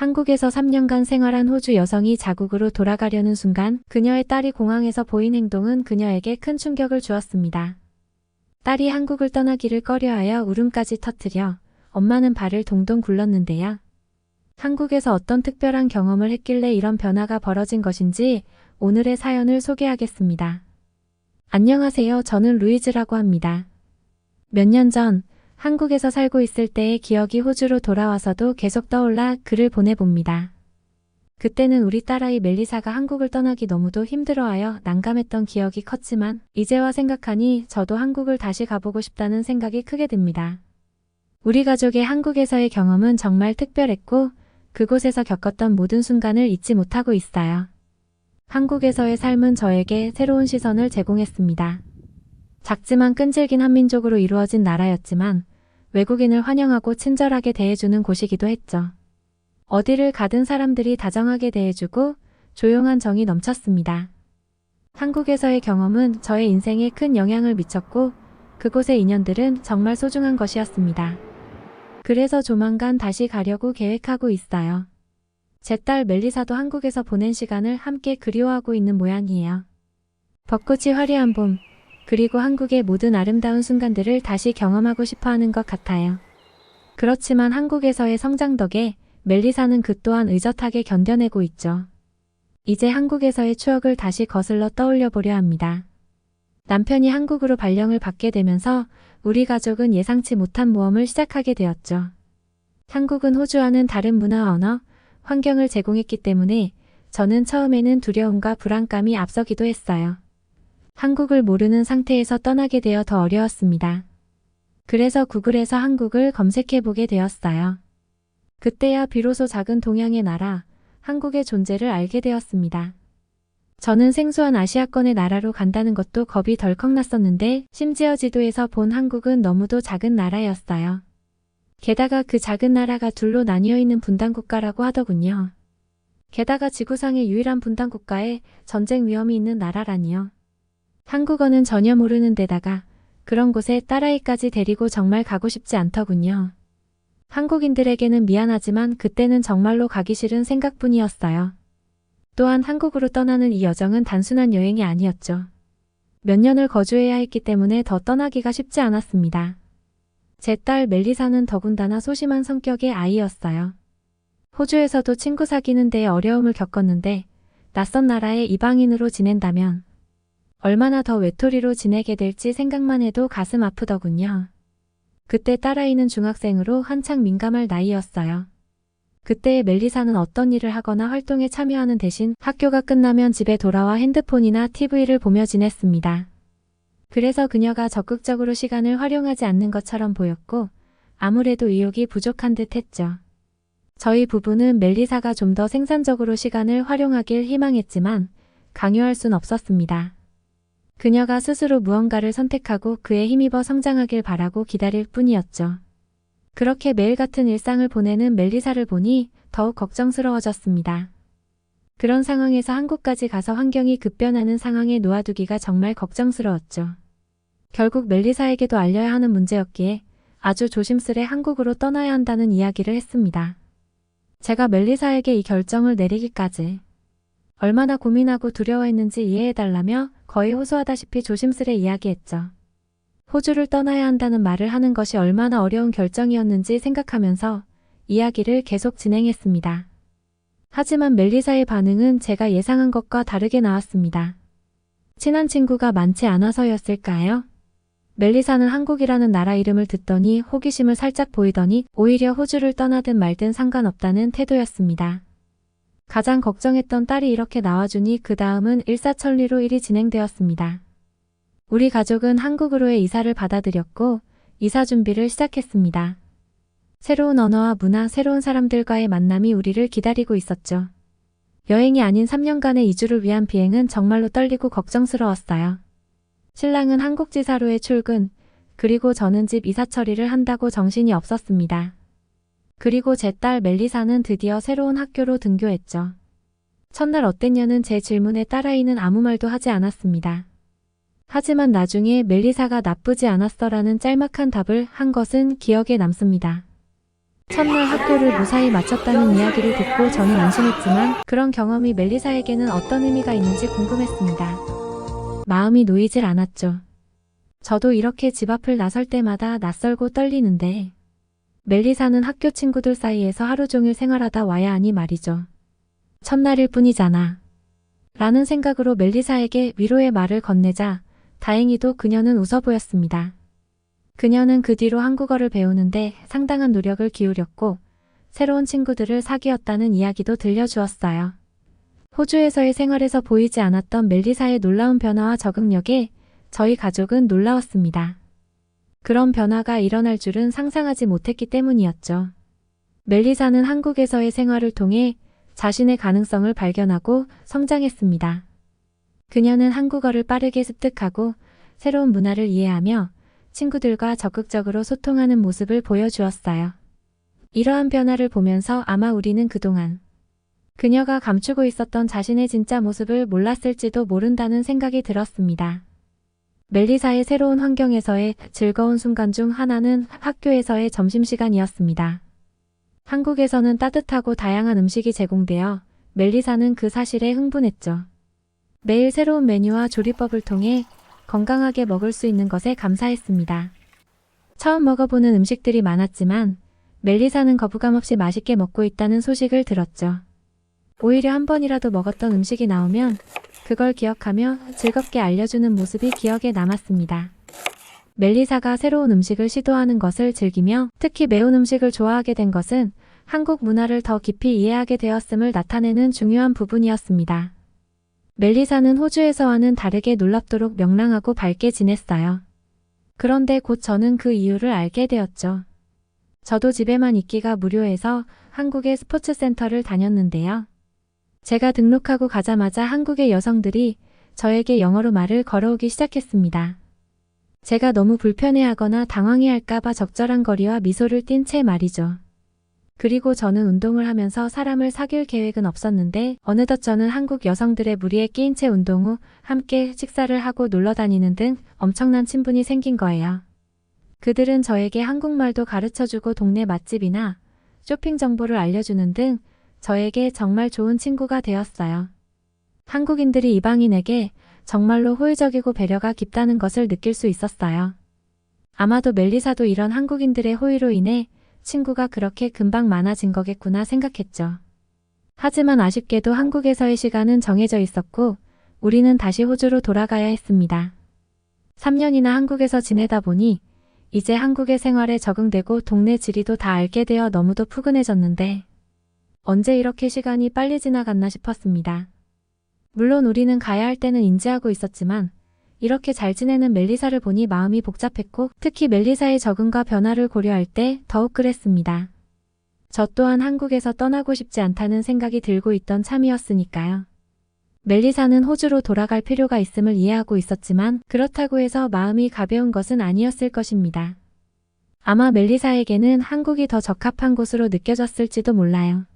한국에서 3년간 생활한 호주 여성이 자국으로 돌아가려는 순간 그녀의 딸이 공항에서 보인 행동은 그녀에게 큰 충격을 주었습니다. 딸이 한국을 떠나기를 꺼려하여 울음까지 터뜨려 엄마는 발을 동동 굴렀는데요. 한국에서 어떤 특별한 경험을 했길래 이런 변화가 벌어진 것인지 오늘의 사연을 소개하겠습니다. 안녕하세요. 저는 루이즈라고 합니다. 몇 년 전 한국에서 살고 있을 때의 기억이 호주로 돌아와서도 계속 떠올라 글을 보내봅니다. 그때는 우리 딸아이 멜리사가 한국을 떠나기 너무도 힘들어하여 난감했던 기억이 컸지만 이제와 생각하니 저도 한국을 다시 가보고 싶다는 생각이 크게 듭니다. 우리 가족의 한국에서의 경험은 정말 특별했고 그곳에서 겪었던 모든 순간을 잊지 못하고 있어요. 한국에서의 삶은 저에게 새로운 시선을 제공했습니다. 작지만 끈질긴 한민족으로 이루어진 나라였지만 외국인을 환영하고 친절하게 대해주는 곳이기도 했죠. 어디를 가든 사람들이 다정하게 대해주고 조용한 정이 넘쳤습니다. 한국에서의 경험은 저의 인생에 큰 영향을 미쳤고 그곳의 인연들은 정말 소중한 것이었습니다. 그래서 조만간 다시 가려고 계획하고 있어요. 제 딸 멜리사도 한국에서 보낸 시간을 함께 그리워하고 있는 모양이에요. 벚꽃이 화려한 봄, 그리고 한국의 모든 아름다운 순간들을 다시 경험하고 싶어 하는 것 같아요. 그렇지만 한국에서의 성장 덕에 멜리사는 그 또한 의젓하게 견뎌내고 있죠. 이제 한국에서의 추억을 다시 거슬러 떠올려 보려 합니다. 남편이 한국으로 발령을 받게 되면서 우리 가족은 예상치 못한 모험을 시작하게 되었죠. 한국은 호주와는 다른 문화 언어, 환경을 제공했기 때문에 저는 처음에는 두려움과 불안감이 앞서기도 했어요. 한국을 모르는 상태에서 떠나게 되어 더 어려웠습니다. 그래서 구글에서 한국을 검색해 보게 되었어요. 그때야 비로소 작은 동양의 나라, 한국의 존재를 알게 되었습니다. 저는 생소한 아시아권의 나라로 간다는 것도 겁이 덜컥 났었는데 심지어 지도에서 본 한국은 너무도 작은 나라였어요. 게다가 그 작은 나라가 둘로 나뉘어 있는 분단 국가라고 하더군요. 게다가 지구상의 유일한 분단 국가에 전쟁 위험이 있는 나라라니요. 한국어는 전혀 모르는 데다가 그런 곳에 딸아이까지 데리고 정말 가고 싶지 않더군요. 한국인들에게는 미안하지만 그때는 정말로 가기 싫은 생각뿐이었어요. 또한 한국으로 떠나는 이 여정은 단순한 여행이 아니었죠. 몇 년을 거주해야 했기 때문에 더 떠나기가 쉽지 않았습니다. 제 딸 멜리사는 더군다나 소심한 성격의 아이였어요. 호주에서도 친구 사귀는 데 어려움을 겪었는데 낯선 나라에 이방인으로 지낸다면 얼마나 더 외톨이로 지내게 될지 생각만 해도 가슴 아프더군요. 그때 딸아이는 중학생으로 한창 민감할 나이였어요. 그때의 멜리사는 어떤 일을 하거나 활동에 참여하는 대신 학교가 끝나면 집에 돌아와 핸드폰이나 TV를 보며 지냈습니다. 그래서 그녀가 적극적으로 시간을 활용하지 않는 것처럼 보였고 아무래도 의욕이 부족한 듯 했죠. 저희 부부는 멜리사가 좀 더 생산적으로 시간을 활용하길 희망했지만 강요할 순 없었습니다. 그녀가 스스로 무언가를 선택하고 그에 힘입어 성장하길 바라고 기다릴 뿐이었죠. 그렇게 매일 같은 일상을 보내는 멜리사를 보니 더욱 걱정스러워졌습니다. 그런 상황에서 한국까지 가서 환경이 급변하는 상황에 놓아두기가 정말 걱정스러웠죠. 결국 멜리사에게도 알려야 하는 문제였기에 아주 조심스레 한국으로 떠나야 한다는 이야기를 했습니다. 제가 멜리사에게 이 결정을 내리기까지 얼마나 고민하고 두려워했는지 이해해달라며 거의 호소하다시피 조심스레 이야기했죠. 호주를 떠나야 한다는 말을 하는 것이 얼마나 어려운 결정이었는지 생각하면서 이야기를 계속 진행했습니다. 하지만 멜리사의 반응은 제가 예상한 것과 다르게 나왔습니다. 친한 친구가 많지 않아서였을까요? 멜리사는 한국이라는 나라 이름을 듣더니 호기심을 살짝 보이더니 오히려 호주를 떠나든 말든 상관없다는 태도였습니다. 가장 걱정했던 딸이 이렇게 나와주니 그 다음은 일사천리로 일이 진행되었습니다. 우리 가족은 한국으로의 이사를 받아들였고 이사 준비를 시작했습니다. 새로운 언어와 문화, 새로운 사람들과의 만남이 우리를 기다리고 있었죠. 여행이 아닌 3년간의 이주를 위한 비행은 정말로 떨리고 걱정스러웠어요. 신랑은 한국지사로의 출근, 그리고 저는 집 이사 처리를 한다고 정신이 없었습니다. 그리고 제 딸 멜리사는 드디어 새로운 학교로 등교했죠. 첫날 어땠냐는 제 질문에 딸아이는 아무 말도 하지 않았습니다. 하지만 나중에 멜리사가 나쁘지 않았어라는 짤막한 답을 한 것은 기억에 남습니다. 첫날 학교를 무사히 마쳤다는 이야기를 듣고 저는 안심했지만 그런 경험이 멜리사에게는 어떤 의미가 있는지 궁금했습니다. 마음이 놓이질 않았죠. 저도 이렇게 집 앞을 나설 때마다 낯설고 떨리는데 멜리사는 학교 친구들 사이에서 하루 종일 생활하다 와야 하니 말이죠. 첫날일 뿐이잖아. 라는 생각으로 멜리사에게 위로의 말을 건네자 다행히도 그녀는 웃어 보였습니다. 그녀는 그 뒤로 한국어를 배우는데 상당한 노력을 기울였고 새로운 친구들을 사귀었다는 이야기도 들려주었어요. 호주에서의 생활에서 보이지 않았던 멜리사의 놀라운 변화와 적응력에 저희 가족은 놀라웠습니다. 그런 변화가 일어날 줄은 상상하지 못했기 때문이었죠. 멜리사는 한국에서의 생활을 통해 자신의 가능성을 발견하고 성장했습니다. 그녀는 한국어를 빠르게 습득하고 새로운 문화를 이해하며 친구들과 적극적으로 소통하는 모습을 보여주었어요. 이러한 변화를 보면서 아마 우리는 그동안 그녀가 감추고 있었던 자신의 진짜 모습을 몰랐을지도 모른다는 생각이 들었습니다. 멜리사의 새로운 환경에서의 즐거운 순간 중 하나는 학교에서의 점심시간이었습니다. 한국에서는 따뜻하고 다양한 음식이 제공되어 멜리사는 그 사실에 흥분했죠. 매일 새로운 메뉴와 조리법을 통해 건강하게 먹을 수 있는 것에 감사했습니다. 처음 먹어보는 음식들이 많았지만 멜리사는 거부감 없이 맛있게 먹고 있다는 소식을 들었죠. 오히려 한 번이라도 먹었던 음식이 나오면 그걸 기억하며 즐겁게 알려주는 모습이 기억에 남았습니다. 멜리사가 새로운 음식을 시도하는 것을 즐기며 특히 매운 음식을 좋아하게 된 것은 한국 문화를 더 깊이 이해하게 되었음을 나타내는 중요한 부분이었습니다. 멜리사는 호주에서와는 다르게 놀랍도록 명랑하고 밝게 지냈어요. 그런데 곧 저는 그 이유를 알게 되었죠. 저도 집에만 있기가 무료해서 한국의 스포츠 센터를 다녔는데요. 제가 등록하고 가자마자 한국의 여성들이 저에게 영어로 말을 걸어오기 시작했습니다. 제가 너무 불편해하거나 당황해할까봐 적절한 거리와 미소를 띤 채 말이죠. 그리고 저는 운동을 하면서 사람을 사귈 계획은 없었는데 어느덧 저는 한국 여성들의 무리에 끼인 채 운동 후 함께 식사를 하고 놀러 다니는 등 엄청난 친분이 생긴 거예요. 그들은 저에게 한국말도 가르쳐주고 동네 맛집이나 쇼핑 정보를 알려주는 등 저에게 정말 좋은 친구가 되었어요. 한국인들이 이방인에게 정말로 호의적이고 배려가 깊다는 것을 느낄 수 있었어요. 아마도 멜리사도 이런 한국인들의 호의로 인해 친구가 그렇게 금방 많아진 거겠구나 생각했죠. 하지만 아쉽게도 한국에서의 시간은 정해져 있었고 우리는 다시 호주로 돌아가야 했습니다. 3년이나 한국에서 지내다 보니 이제 한국의 생활에 적응되고 동네 지리도 다 알게 되어 너무도 푸근해졌는데 언제 이렇게 시간이 빨리 지나갔나 싶었습니다. 물론 우리는 가야 할 때는 인지하고 있었지만 이렇게 잘 지내는 멜리사를 보니 마음이 복잡했고 특히 멜리사의 적응과 변화를 고려할 때 더욱 그랬습니다. 저 또한 한국에서 떠나고 싶지 않다는 생각이 들고 있던 참이었으니까요. 멜리사는 호주로 돌아갈 필요가 있음을 이해하고 있었지만 그렇다고 해서 마음이 가벼운 것은 아니었을 것입니다. 아마 멜리사에게는 한국이 더 적합한 곳으로 느껴졌을지도 몰라요.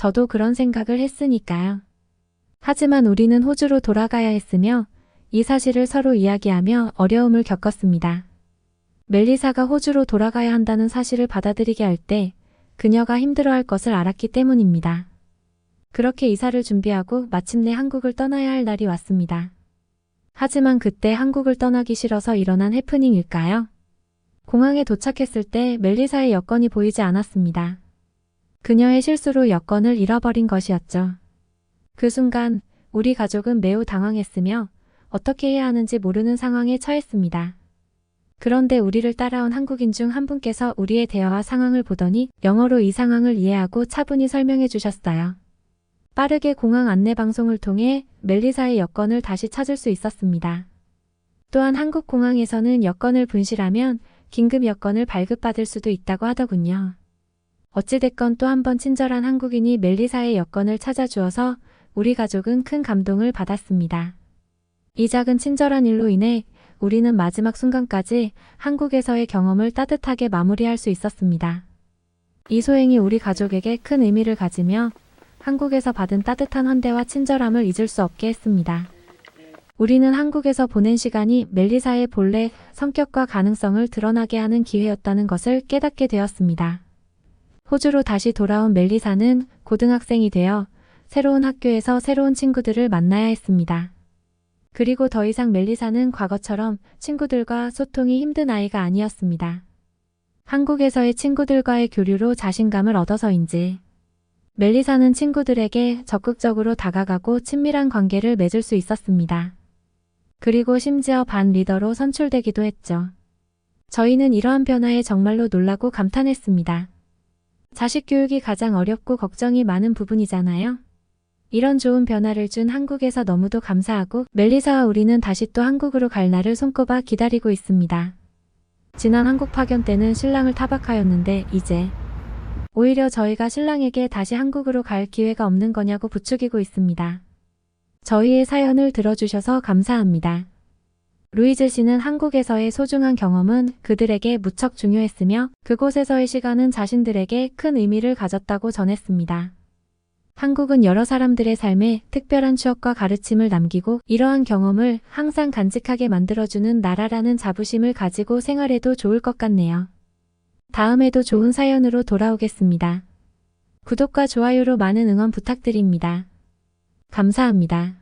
저도 그런 생각을 했으니까요. 하지만 우리는 호주로 돌아가야 했으며 이 사실을 서로 이야기하며 어려움을 겪었습니다. 멜리사가 호주로 돌아가야 한다는 사실을 받아들이게 할 때 그녀가 힘들어할 것을 알았기 때문입니다. 그렇게 이사를 준비하고 마침내 한국을 떠나야 할 날이 왔습니다. 하지만 그때 한국을 떠나기 싫어서 일어난 해프닝일까요? 공항에 도착했을 때 멜리사의 여권이 보이지 않았습니다. 그녀의 실수로 여권을 잃어버린 것이었죠. 그 순간 우리 가족은 매우 당황했으며 어떻게 해야 하는지 모르는 상황에 처했습니다. 그런데 우리를 따라온 한국인 중 한 분께서 우리의 대화와 상황을 보더니 영어로 이 상황을 이해하고 차분히 설명해 주셨어요. 빠르게 공항 안내 방송을 통해 멜리사의 여권을 다시 찾을 수 있었습니다. 또한 한국 공항에서는 여권을 분실하면 긴급 여권을 발급받을 수도 있다고 하더군요. 어찌됐건 또 한 번 친절한 한국인이 멜리사의 여권을 찾아주어서 우리 가족은 큰 감동을 받았습니다. 이 작은 친절한 일로 인해 우리는 마지막 순간까지 한국에서의 경험을 따뜻하게 마무리할 수 있었습니다. 이 소행이 우리 가족에게 큰 의미를 가지며 한국에서 받은 따뜻한 환대와 친절함을 잊을 수 없게 했습니다. 우리는 한국에서 보낸 시간이 멜리사의 본래 성격과 가능성을 드러나게 하는 기회였다는 것을 깨닫게 되었습니다. 호주로 다시 돌아온 멜리사는 고등학생이 되어 새로운 학교에서 새로운 친구들을 만나야 했습니다. 그리고 더 이상 멜리사는 과거처럼 친구들과 소통이 힘든 아이가 아니었습니다. 한국에서의 친구들과의 교류로 자신감을 얻어서인지 멜리사는 친구들에게 적극적으로 다가가고 친밀한 관계를 맺을 수 있었습니다. 그리고 심지어 반 리더로 선출되기도 했죠. 저희는 이러한 변화에 정말로 놀라고 감탄했습니다. 자식 교육이 가장 어렵고 걱정이 많은 부분이잖아요. 이런 좋은 변화를 준 한국에서 너무도 감사하고 멜리사와 우리는 다시 또 한국으로 갈 날을 손꼽아 기다리고 있습니다. 지난 한국 파견 때는 신랑을 타박하였는데 이제 오히려 저희가 신랑에게 다시 한국으로 갈 기회가 없는 거냐고 부추기고 있습니다. 저희의 사연을 들어주셔서 감사합니다. 루이즈 씨는 한국에서의 소중한 경험은 그들에게 무척 중요했으며 그곳에서의 시간은 자신들에게 큰 의미를 가졌다고 전했습니다. 한국은 여러 사람들의 삶에 특별한 추억과 가르침을 남기고 이러한 경험을 항상 간직하게 만들어주는 나라라는 자부심을 가지고 생활해도 좋을 것 같네요. 다음에도 좋은 사연으로 돌아오겠습니다. 구독과 좋아요로 많은 응원 부탁드립니다. 감사합니다.